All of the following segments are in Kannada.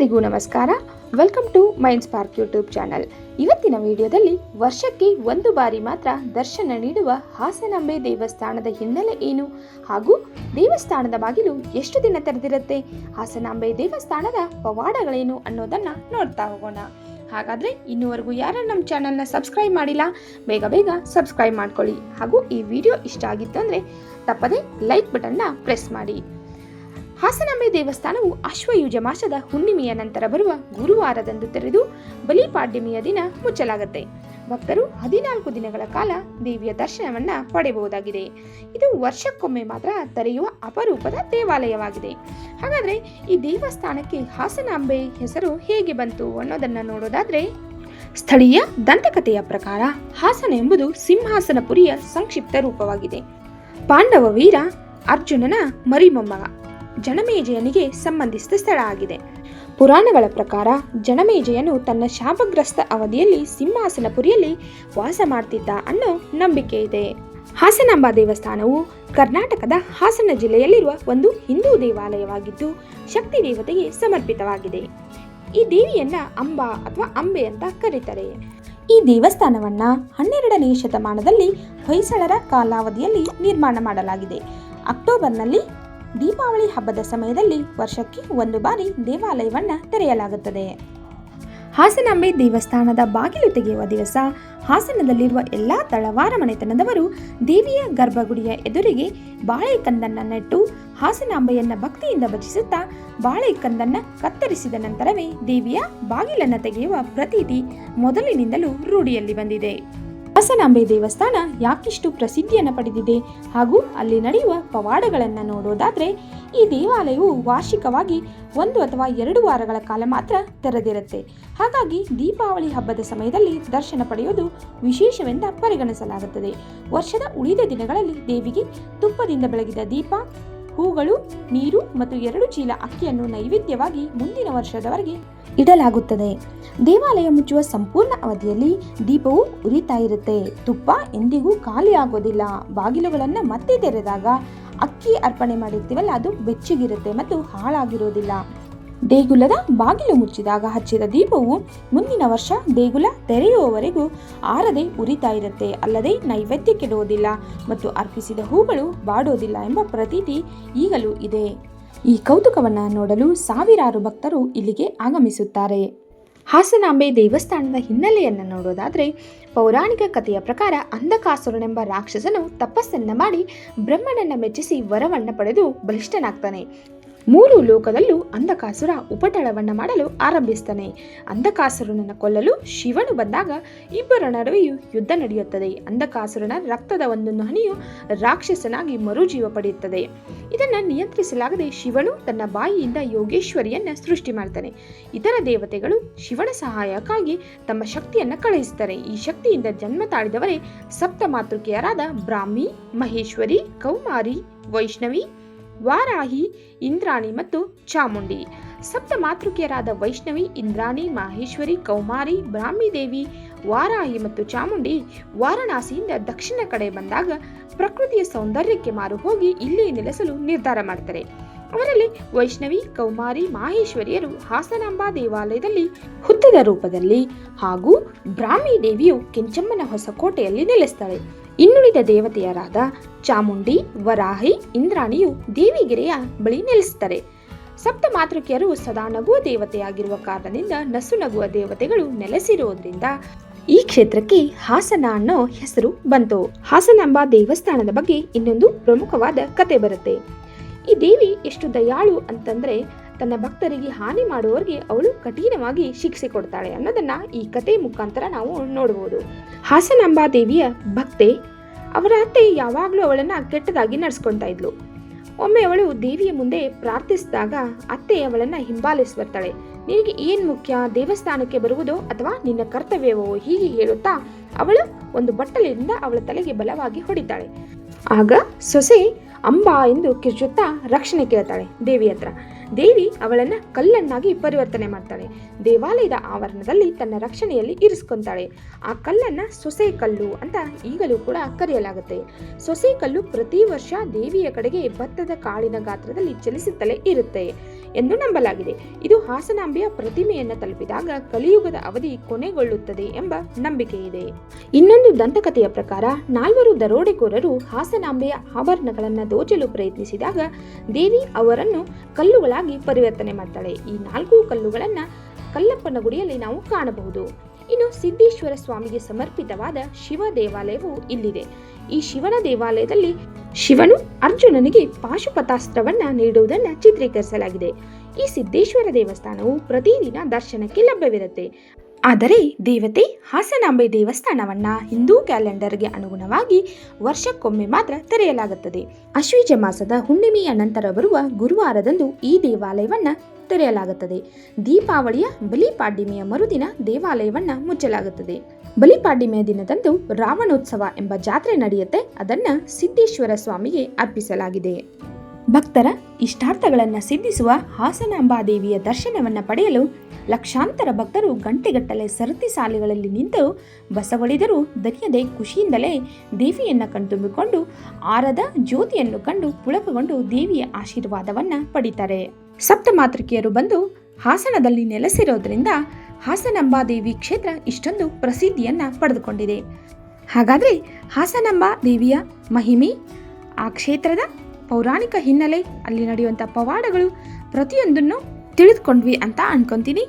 ಎಲ್ಲರಿಗೂ ನಮಸ್ಕಾರ. Welcome to mind spark YouTube channel ಇವತ್ತಿನ ವಿಡಿಯೋದಲ್ಲಿ ವರ್ಷಕ್ಕೆ ಒಂದು ಬಾರಿ ಮಾತ್ರ ದರ್ಶನ ನೀಡುವ ಹಾಸನಾಂಬೆ ದೇವಸ್ಥಾನದ ಹಿನ್ನೆಲೆ ಏನು? ಹಾಗೂ ದೇವಸ್ಥಾನದ ಬಾಗಿಲು ಎಷ್ಟು ದಿನ ತೆರೆದಿರುತ್ತೆ? ಹಾಸನಾಂಬೆ ದೇವಸ್ಥಾನದ ಪವಾಡಗಳೇನು ಅನ್ನೋದನ್ನ ನೋಡ್ತಾ ಹೋಗೋಣ. ಹಾಗಾದ್ರೆ ಇನ್ನುವರೆಗೂ ಯಾರು ನಮ್ಮ ಚಾನಲ್ನ ಸಬ್ಸ್ಕ್ರೈಬ್ ಮಾಡಿಲ್ಲ, ಬೇಗ ಬೇಗ ಸಬ್ಸ್ಕ್ರೈಬ್ ಮಾಡ್ಕೊಳ್ಳಿ. ಹಾಗೂ ಈ ವಿಡಿಯೋ ಇಷ್ಟ ಆಗಿತ್ತಂದ್ರೆ ತಪ್ಪದೆ ಲೈಕ್ ಬಟನ್ನ ಪ್ರೆಸ್ ಮಾಡಿ. ಹಾಸನಾಂಬೆ ದೇವಸ್ಥಾನವು ಅಶ್ವಯುಜ ಮಾಸದ ಹುಣ್ಣಿಮೆಯ ನಂತರ ಬರುವ ಗುರುವಾರದಂದು ತೆರೆದು ಬಲಿಪಾಡ್ಯಮಿಯ ದಿನ ಮುಚ್ಚಲಾಗುತ್ತೆ. ಭಕ್ತರು ಹದಿನಾಲ್ಕು ದಿನಗಳ ಕಾಲ ದೇವಿಯ ದರ್ಶನವನ್ನ ಪಡೆಯಬಹುದಾಗಿದೆ. ಇದು ವರ್ಷಕ್ಕೊಮ್ಮೆ ಮಾತ್ರ ತೆರೆಯುವ ಅಪರೂಪದ ದೇವಾಲಯವಾಗಿದೆ. ಹಾಗಾದ್ರೆ ಈ ದೇವಸ್ಥಾನಕ್ಕೆ ಹಾಸನಾಂಬೆ ಹೆಸರು ಹೇಗೆ ಬಂತು ಅನ್ನೋದನ್ನ ನೋಡೋದಾದ್ರೆ, ಸ್ಥಳೀಯ ದಂತಕಥೆಯ ಪ್ರಕಾರ ಹಾಸನ ಎಂಬುದು ಸಿಂಹಾಸನಪುರಿಯ ಸಂಕ್ಷಿಪ್ತ ರೂಪವಾಗಿದೆ. ಪಾಂಡವ ವೀರ ಅರ್ಜುನನ ಮರಿಮೊಮ್ಮಗ ಜನಮೇಜಯನಿಗೆ ಸಂಬಂಧಿಸಿದ ಸ್ಥಳ ಆಗಿದೆ. ಪುರಾಣಗಳ ಪ್ರಕಾರ ಜನಮೇಜಯನು ತನ್ನ ಶಾಪಗ್ರಸ್ತ ಅವಧಿಯಲ್ಲಿ ಸಿಂಹಾಸನಪುರಿಯಲ್ಲಿ ವಾಸ ಮಾಡ್ತಿದ್ದ ಅನ್ನೋ ನಂಬಿಕೆ ಇದೆ. ಹಾಸನಾಂಬ ದೇವಸ್ಥಾನವು ಕರ್ನಾಟಕದ ಹಾಸನ ಜಿಲ್ಲೆಯಲ್ಲಿರುವ ಒಂದು ಹಿಂದೂ ದೇವಾಲಯವಾಗಿದ್ದು, ಶಕ್ತಿ ದೇವತೆಗೆ ಸಮರ್ಪಿತವಾಗಿದೆ. ಈ ದೇವಿಯನ್ನ ಅಂಬಾ ಅಥವಾ ಅಂಬೆ ಅಂತ ಕರೀತಾರೆ. ಈ ದೇವಸ್ಥಾನವನ್ನ ಹನ್ನೆರಡನೇ ಶತಮಾನದಲ್ಲಿ ಹೊಯ್ಸಳರ ಕಾಲಾವಧಿಯಲ್ಲಿ ನಿರ್ಮಾಣ ಮಾಡಲಾಗಿದೆ. ಅಕ್ಟೋಬರ್ನಲ್ಲಿ ದೀಪಾವಳಿ ಹಬ್ಬದ ಸಮಯದಲ್ಲಿ ವರ್ಷಕ್ಕೆ ಒಂದು ಬಾರಿ ದೇವಾಲಯವನ್ನು ತೆರೆಯಲಾಗುತ್ತದೆ. ಹಾಸನಾಂಬೆ ದೇವಸ್ಥಾನದ ಬಾಗಿಲು ತೆಗೆಯುವ ದಿವಸ ಹಾಸನದಲ್ಲಿರುವ ಎಲ್ಲ ತಳವಾರ ಮನೆತನದವರು ದೇವಿಯ ಗರ್ಭಗುಡಿಯ ಎದುರಿಗೆ ಬಾಳೆಕಂದನ್ನು ನೆಟ್ಟು ಹಾಸನಾಂಬೆಯನ್ನು ಭಕ್ತಿಯಿಂದ ಭಜಿಸುತ್ತಾ ಬಾಳೆಕಂದನ್ನು ಕತ್ತರಿಸಿದ ನಂತರವೇ ದೇವಿಯ ಬಾಗಿಲನ್ನು ತೆಗೆಯುವ ಪ್ರತೀತಿ ಮೊದಲಿನಿಂದಲೂ ರೂಢಿಯಲ್ಲಿ ಬಂದಿದೆ. ಹಾಸನಾಂಬೆ ದೇವಸ್ಥಾನ ಯಾಕಿಷ್ಟು ಪ್ರಸಿದ್ಧಿಯನ್ನು ಪಡೆದಿದೆ ಹಾಗೂ ಅಲ್ಲಿ ನಡೆಯುವ ಪವಾಡಗಳನ್ನು ನೋಡೋದಾದರೆ ಈ ದೇವಾಲಯವು ವಾರ್ಷಿಕವಾಗಿ ಒಂದು ಅಥವಾ ಎರಡು ವಾರಗಳ ಕಾಲ ಮಾತ್ರ ತೆರೆದಿರುತ್ತೆ. ಹಾಗಾಗಿ ದೀಪಾವಳಿ ಹಬ್ಬದ ಸಮಯದಲ್ಲಿ ದರ್ಶನ ಪಡೆಯೋದು ವಿಶೇಷವೆಂದ ಪರಿಗಣಿಸಲಾಗುತ್ತದೆ. ವರ್ಷದ ಉಳಿದ ದಿನಗಳಲ್ಲಿ ದೇವಿಗೆ ತುಪ್ಪದಿಂದ ಬೆಳಗಿದ ದೀಪ ಹೂಗಳು, ನೀರು ಮತ್ತು ಎರಡು ಚೀಲ ಅಕ್ಕಿಯನ್ನು ನೈವೇದ್ಯವಾಗಿ ಮುಂದಿನ ವರ್ಷದವರೆಗೆ ಇಡಲಾಗುತ್ತದೆ. ದೇವಾಲಯ ಮುಚ್ಚುವ ಸಂಪೂರ್ಣ ಅವಧಿಯಲ್ಲಿ ದೀಪವು ಉರಿತಾ ಇರುತ್ತೆ. ತುಪ್ಪ ಎಂದಿಗೂ ಖಾಲಿಯಾಗೋದಿಲ್ಲ ಬಾಗಿಲುಗಳನ್ನು ಮತ್ತೆ ತೆರೆದಾಗ ಅಕ್ಕಿ ಅರ್ಪಣೆ ಮಾಡಿರ್ತೀವಲ್ಲ, ಅದು ಬೆಚ್ಚಗಿರುತ್ತೆ ಮತ್ತು ಹಾಳಾಗಿರೋದಿಲ್ಲ. ದೇಗುಲದ ಬಾಗಿಲು ಮುಚ್ಚಿದಾಗ ಹಚ್ಚಿದ ದೀಪವು ಮುಂದಿನ ವರ್ಷ ದೇಗುಲ ತೆರೆಯುವವರೆಗೂ ಆರದೆ ಉರಿತಾ ಇರುತ್ತೆ. ಅಲ್ಲದೆ ನೈವೇದ್ಯ ಕೆಡುವುದಿಲ್ಲ ಮತ್ತು ಅರ್ಪಿಸಿದ ಹೂಗಳು ಬಾಡೋದಿಲ್ಲ ಎಂಬ ಪ್ರತೀತಿ ಈಗಲೂ ಇದೆ. ಈ ಕೌತುಕವನ್ನು ನೋಡಲು ಸಾವಿರಾರು ಭಕ್ತರು ಇಲ್ಲಿಗೆ ಆಗಮಿಸುತ್ತಾರೆ. ಹಾಸನಾಂಬೆ ದೇವಸ್ಥಾನದ ಹಿನ್ನೆಲೆಯನ್ನು ನೋಡೋದಾದರೆ ಪೌರಾಣಿಕ ಕಥೆಯ ಪ್ರಕಾರ ಅಂಧಕಾಸುರನೆಂಬ ರಾಕ್ಷಸನು ತಪಸ್ಸನ್ನು ಮಾಡಿ ಬ್ರಹ್ಮನನ್ನು ಮೆಚ್ಚಿಸಿ ವರವನ್ನು ಪಡೆದು ಬಲಿಷ್ಠನಾಗ್ತಾನೆ. ಮೂರು ಲೋಕದಲ್ಲೂ ಅಂಧಕಾಸುರ ಉಪಟಳವನ್ನು ಮಾಡಲು ಆರಂಭಿಸ್ತಾನೆ. ಅಂಧಕಾಸುರನನ್ನು ಕೊಲ್ಲಲು ಶಿವನು ಬಂದಾಗ ಇಬ್ಬರ ನಡುವೆಯೂ ಯುದ್ಧ ನಡೆಯುತ್ತದೆ. ಅಂಧಕಾಸುರನ ರಕ್ತದ ಒಂದೊಂದು ಹನಿಯು ರಾಕ್ಷಸನಾಗಿ ಮರುಜೀವ ಪಡೆಯುತ್ತದೆ. ಇದನ್ನು ನಿಯಂತ್ರಿಸಲಾಗದೆ ಶಿವನು ತನ್ನ ಬಾಯಿಯಿಂದ ಯೋಗೇಶ್ವರಿಯನ್ನು ಸೃಷ್ಟಿ ಮಾಡ್ತಾನೆ. ಇತರ ದೇವತೆಗಳು ಶಿವನ ಸಹಾಯಕ್ಕಾಗಿ ತಮ್ಮ ಶಕ್ತಿಯನ್ನು ಕಳುಹಿಸುತ್ತಾರೆ ಈ ಶಕ್ತಿಯಿಂದ ಜನ್ಮ ತಾಳಿದವರೇ ಸಪ್ತ ಮಾತೃಕೆಯರಾದ ಬ್ರಾಹ್ಮಿ, ಮಹೇಶ್ವರಿ, ಕೌಮಾರಿ, ವೈಷ್ಣವಿ ವಾರಾಹಿ, ಇಂದ್ರಾಣಿ ಮತ್ತು ಚಾಮುಂಡಿ. ಸಪ್ತ ಮಾತೃಕೆಯರಾದ ವೈಷ್ಣವಿ, ಇಂದ್ರಾಣಿ, ಮಾಹೇಶ್ವರಿ, ಕೌಮಾರಿ ಬ್ರಾಹ್ಮಿ ದೇವಿ ವಾರಾಹಿ ಮತ್ತು ಚಾಮುಂಡಿ ವಾರಣಾಸಿಯಿಂದ ದಕ್ಷಿಣ ಕಡೆ ಬಂದಾಗ ಪ್ರಕೃತಿಯ ಸೌಂದರ್ಯಕ್ಕೆ ಮಾರು ಹೋಗಿ ಇಲ್ಲಿ ನೆಲೆಸಲು ನಿರ್ಧಾರ ಮಾಡ್ತಾರೆ. ಅವರಲ್ಲಿ ವೈಷ್ಣವಿ, ಕೌಮಾರಿ, ಮಾಹೇಶ್ವರಿಯರು ಹಾಸನಾಂಬಾ ದೇವಾಲಯದಲ್ಲಿ ಹುತ್ತದ ರೂಪದಲ್ಲಿ ಹಾಗೂ ಬ್ರಾಹ್ಮಿ ದೇವಿಯು ಕೆಂಚಮ್ಮನ ಹೊಸಕೋಟೆಯಲ್ಲಿ ನೆಲೆಸ್ತಾಳೆ. ಇನ್ನುಳಿದ ದೇವತೆಯರಾದ ಚಾಮುಂಡಿ, ವರಾಹಿ, ಇಂದ್ರಾಣಿಯು ದೇವಿಗೆರೆಯ ಬಳಿ ನೆಲೆಸುತ್ತಾರೆ ಸಪ್ತ ಮಾತೃಕೆಯರು ಸದಾ ನಗುವ ದೇವತೆಯಾಗಿರುವ ಕಾರಣದಿಂದ ನಸು ನಗುವ ದೇವತೆಗಳು ನೆಲೆಸಿರುವುದರಿಂದ ಈ ಕ್ಷೇತ್ರಕ್ಕೆ ಹಾಸನ ಅನ್ನೋ ಹೆಸರು ಬಂತು. ಹಾಸನಾಂಬ ದೇವಸ್ಥಾನದ ಬಗ್ಗೆ ಇನ್ನೊಂದು ಪ್ರಮುಖವಾದ ಕತೆ ಬರುತ್ತೆ. ಈ ದೇವಿ ಎಷ್ಟು ದಯಾಳು ಅಂತಂದ್ರೆ ತನ್ನ ಭಕ್ತರಿಗೆ ಹಾನಿ ಮಾಡುವವರಿಗೆ ಅವಳು ಕಠಿಣವಾಗಿ ಶಿಕ್ಷೆ ಕೊಡ್ತಾಳೆ ಅನ್ನೋದನ್ನ ಈ ಕತೆ ಮುಖಾಂತರ ನಾವು ನೋಡಬಹುದು ಹಾಸನಾಂಬಾ ದೇವಿಯ ಭಕ್ತೆ ಅವರ ಅತ್ತೆ ಯಾವಾಗಲೂ ಅವಳನ್ನ ಕೆಟ್ಟದಾಗಿ ನಡೆಸ್ಕೊಳ್ತಾ ಇದ್ಲು. ಒಮ್ಮೆ ಅವಳು ದೇವಿಯ ಮುಂದೆ ಪ್ರಾರ್ಥಿಸಿದಾಗ ಅತ್ತೆ ಅವಳನ್ನ ಹಿಂಬಾಲಿಸಿ ಬರ್ತಾಳೆ ನಿನಗೆ ಏನು ಮುಖ್ಯ? ದೇವಸ್ಥಾನಕ್ಕೆ ಬರುವುದೋ ಅಥವಾ ನಿನ್ನ ಕರ್ತವ್ಯವೋ ಹೀಗೆ ಹೇಳುತ್ತಾ ಅವಳು ಒಂದು ಬಟ್ಟಲಿನಿಂದ ಅವಳ ತಲೆಗೆ ಬಲವಾಗಿ ಹೊಡಿತಾಳೆ. ಆಗ ಸೊಸೆ ಅಂಬಾ ಎಂದು ಕಿರ್ಚುತ್ತಾ ರಕ್ಷಣೆ ಕೇಳ್ತಾಳೆ ದೇವಿ ಹತ್ರ. ದೇವಿ ಅವಳನ್ನ ಕಲ್ಲನ್ನಾಗಿ ಪರಿವರ್ತನೆ ಮಾಡ್ತಾಳೆ. ದೇವಾಲಯದ ಆವರಣದಲ್ಲಿ ತನ್ನ ರಕ್ಷಣೆಯಲ್ಲಿ ಇರಿಸ್ಕೊಂತಾಳೆ. ಆ ಕಲ್ಲನ್ನ ಸೊಸೆ ಕಲ್ಲು ಅಂತ ಈಗಲೂ ಕೂಡ ಕರೆಯಲಾಗುತ್ತೆ. ಸೊಸೆ ಕಲ್ಲು ಪ್ರತಿ ವರ್ಷ ದೇವಿಯ ಕಡೆಗೆ ಭತ್ತದ ಕಾಳಿನ ಗಾತ್ರದಲ್ಲಿ ಚಲಿಸುತ್ತಲೇ ಇರುತ್ತೆ. ಎಂದು ನಂಬಲಾಗಿದೆ. ಇದು ಹಾಸನಾಂಬೆಯ ಪ್ರತಿಮೆಯನ್ನು ತಲುಪಿದಾಗ ಕಲಿಯುಗದ ಅವಧಿ ಕೊನೆಗೊಳ್ಳುತ್ತದೆ ಎಂಬ ನಂಬಿಕೆ ಇದೆ ಇನ್ನೊಂದು ದಂತಕಥೆಯ ಪ್ರಕಾರ ನಾಲ್ವರು ದರೋಡೆಕೋರರು ಹಾಸನಾಂಬೆಯ ಆಭರಣಗಳನ್ನು ದೋಚಲು ಪ್ರಯತ್ನಿಸಿದಾಗ ದೇವಿ ಅವರನ್ನು ಕಲ್ಲುಗಳಾಗಿ ಪರಿವರ್ತನೆ ಮಾಡ್ತಾಳೆ. ಈ ನಾಲ್ಕು ಕಲ್ಲುಗಳನ್ನು ಕಲ್ಲಪ್ಪನ ಗುಡಿಯಲ್ಲಿ ನಾವು ಕಾಣಬಹುದು. ಇನ್ನು ಸಿದ್ದೇಶ್ವರ ಸ್ವಾಮಿಗೆ ಸಮರ್ಪಿತವಾದ ಶಿವ ದೇವಾಲಯವು ಇಲ್ಲಿದೆ. ಈ ಶಿವನ ದೇವಾಲಯದಲ್ಲಿ ಶಿವನು ಅರ್ಜುನನಿಗೆ ಪಾಶುಪತಾಸ್ತ್ರವನ್ನ ನೀಡುವುದನ್ನು ಚಿತ್ರೀಕರಿಸಲಾಗಿದೆ. ಈ ಸಿದ್ದೇಶ್ವರ ದೇವಸ್ಥಾನವು ಪ್ರತಿದಿನ ದರ್ಶನಕ್ಕೆ ಲಭ್ಯವಿರುತ್ತೆ. ಆದರೆ ದೇವತೆ ಹಾಸನಾಂಬೆ ದೇವಸ್ಥಾನವನ್ನ ಹಿಂದೂ ಕ್ಯಾಲೆಂಡರ್ಗೆ ಅನುಗುಣವಾಗಿ ವರ್ಷಕ್ಕೊಮ್ಮೆ ಮಾತ್ರ ತೆರೆಯಲಾಗುತ್ತದೆ. ಅಶ್ವೀಜ ಮಾಸದ ಹುಣ್ಣಿಮೆಯ ನಂತರ ಬರುವ ಗುರುವಾರದಂದು ಈ ದೇವಾಲಯವನ್ನ ತೆರೆಯಲಾಗುತ್ತದೆ. ದೀಪಾವಳಿಯ ಬಲಿಪಾಡ್ಯಮಿಯ ಮರುದಿನ ದೇವಾಲಯವನ್ನ ಮುಚ್ಚಲಾಗುತ್ತದೆ. ಬಲಿಪಾಡ್ಯಮಿಯ ದಿನದಂದು ರಾವಣೋತ್ಸವ ಎಂಬ ಜಾತ್ರೆ ನಡೆಯುತ್ತೆ. ಅದನ್ನ ಸಿದ್ದೇಶ್ವರ ಸ್ವಾಮಿಗೆ ಅರ್ಪಿಸಲಾಗಿದೆ. ಭಕ್ತರ ಇಷ್ಟಾರ್ಥಗಳನ್ನು ಸಿದ್ಧಿಸುವ ಹಾಸನಾಂಬಾದೇವಿಯ ದರ್ಶನವನ್ನು ಪಡೆಯಲು ಲಕ್ಷಾಂತರ ಭಕ್ತರು ಗಂಟೆಗಟ್ಟಲೆ ಸರತಿ ಸಾಲುಗಳಲ್ಲಿ ನಿಂತು ಬಸವಳಿದರೂ. ದನಿಯದೆ ಖುಷಿಯಿಂದಲೇ ದೇವಿಯನ್ನು ಕಣ್ತುಂಬಿಕೊಂಡು ಆರದ ಜ್ಯೋತಿಯನ್ನು ಕಂಡು ಪುಳಕಗೊಂಡು ದೇವಿಯ ಆಶೀರ್ವಾದವನ್ನು ಪಡಿತಾರೆ. ಸಪ್ತಮಾತೃಕೆಯರು ಬಂದು ಹಾಸನದಲ್ಲಿ ನೆಲೆಸಿರೋದ್ರಿಂದ ಹಾಸನಾಂಬಾ ದೇವಿ ಕ್ಷೇತ್ರ ಇಷ್ಟೊಂದು ಪ್ರಸಿದ್ಧಿಯನ್ನ ಪಡೆದುಕೊಂಡಿದೆ. ಹಾಗಾದರೆ ಹಾಸನಂಬಾ ದೇವಿಯ ಮಹಿಮೆ, ಆ ಕ್ಷೇತ್ರದ ಪೌರಾಣಿಕ ಹಿನ್ನೆಲೆ ಅಲ್ಲಿ ನಡೆಯುವಂಥ ಪವಾಡಗಳು ಪ್ರತಿಯೊಂದನ್ನು ತಿಳಿದುಕೊಂಡ್ವಿ ಅಂತ ಅನ್ಕೊಂತೀನಿ.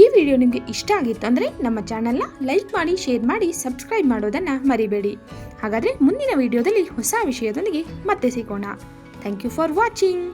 ಈ ವಿಡಿಯೋ ನಿಮಗೆ ಇಷ್ಟ ಆಗಿತ್ತು ಅಂದರೆ ನಮ್ಮ ಚಾನಲ್ನ ಲೈಕ್ ಮಾಡಿ ಶೇರ್ ಮಾಡಿ ಸಬ್ಸ್ಕ್ರೈಬ್ ಮಾಡೋದನ್ನು ಮರಿಬೇಡಿ. ಹಾಗಾದರೆ ಮುಂದಿನ ವಿಡಿಯೋದಲ್ಲಿ ಹೊಸ ವಿಷಯದೊಂದಿಗೆ ಮತ್ತೆ ಸಿಗೋಣ. Thank you for watching